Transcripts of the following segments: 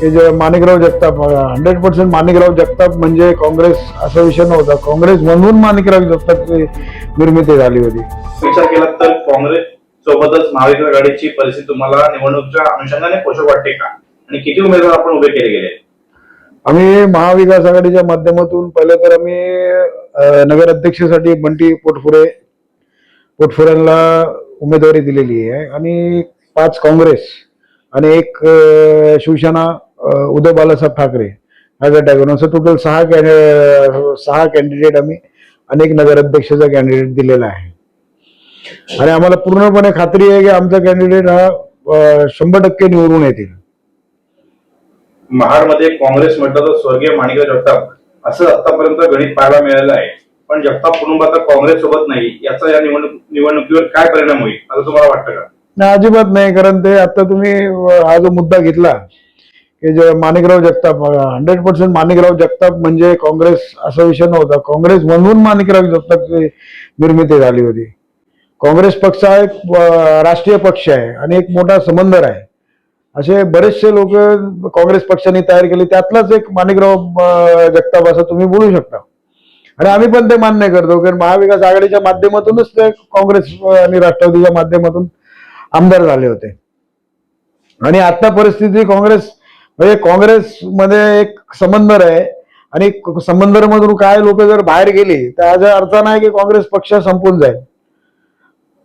की जे Manikrao Jagtap hundred percent Manikrao Jagtap म्हणजे काँग्रेस असा विषय नव्हता. काँग्रेस म्हणून माणिकराव जगतापची निर्मिती झाली होती. विचार केला तर काँग्रेस सोबतच महाविकास आघाडीची परिस्थिती तुम्हाला निवडणुकीच्या अनुषंगाने पोषक वाटते का? आणि किती उमेदवार आपण उभे केले गेले? आम्ही महाविकास आघाडीच्या माध्यमातून पहिले तर आम्ही अ, नगराध्यक्षासाठी बंटी पोटफुरे पोटफुऱ्यांना उमेदवारी दिलेली आहे. आणि पाच काँग्रेस आणि एक शिवसेना अ, उद्धव बाळासाहेब ठाकरे ह्या गटाकडून असं टोटल सहा कॅन्डि सहा कॅन्डिडेट आम्ही अनेक नगराध्यक्षाचा कॅन्डिडेट दिलेला आहे. आणि आम्हाला पूर्णपणे खात्री आहे की आमचा कॅन्डिडेट हा शंभर टक्के निवडून येतील. महाडमध्ये काँग्रेस म्हटलं तर स्वर्गीय माणिकराव जगताप असं आतापर्यंत गणित पाहायला मिळालं आहे. पण जगताप कुटुंब आता काँग्रेस सोबत नाही. याचा या निवडणूक निवडणुकीवर काय परिणाम होईल? असं तुम्हाला वाटतं का? नाही अजिबात नाही कारण ते आता तुम्ही हा जो मुद्दा घेतला की जे माणिकराव जगताप हंड्रेड पर्सेंट माणिकराव जगताप म्हणजे काँग्रेस असा विषय नव्हता. काँग्रेस म्हणून माणिकराव जगतापची निर्मिती झाली होती. काँग्रेस पक्ष हा एक राष्ट्रीय पक्ष आहे आणि एक मोठा समंदर आहे. असे बरेचसे लोक काँग्रेस पक्षाने तयार केले. त्यातलाच एक माणिकराव जगताप असं तुम्ही बोलू शकता. आणि आम्ही पण ते मान्य करतो कारण महाविकास आघाडीच्या माध्यमातूनच ते काँग्रेस आणि राष्ट्रवादीच्या माध्यमातून आमदार झाले होते. आणि आता परिस्थिती काँग्रेस म्हणजे काँग्रेसमध्ये एक समंदर आहे. आणि समंदर मधून काय लोक जर बाहेर गेली तर ह्याचा अर्थ नाही की काँग्रेस पक्ष संपून जाईल.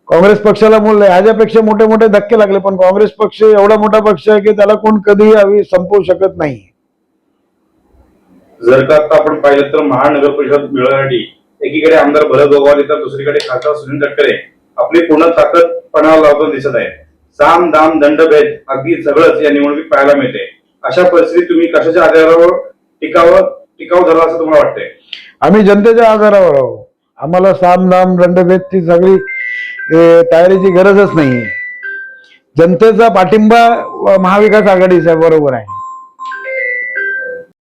काँग्रेस पक्षाला मूल आहे. ह्याच्यापेक्षा मोठे मोठे धक्के लागले पण काँग्रेस पक्ष एवढा मोठा पक्ष आहे की त्याला कोण कधीही हवी संपवू शकत नाही. जर का आता आपण पाहिलं तर महानगर परिषद मिळवण्यासाठी एकीकडे आमदार भरत गोगावले तर दुसरीकडे खासदार सुनील तटकरे. आपली पूर्ण ताकद पणाला लावताना दिसत आहे. साम दाम दंड भेद अगदी सगळंच या निवडणुकीत पाहायला मिळते. अशा परिस्थितीत तुम्ही कशाच्या आधारावर टिकावं टिकाव धरला असं तुम्हाला वाटतंय? आम्ही जनतेच्या आधारावर आहोत. आम्हाला साम दाम दंडभेदची सगळी तयारीची गरजच नाहीये. जनतेचा पाठिंबा महाविकास आघाडीचा बरोबर आहे.